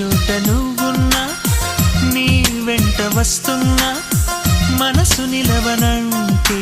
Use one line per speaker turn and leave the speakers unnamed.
చోట నువ్వున్నా నీ వెంట వస్తున్నా మనసు నిలవనంటే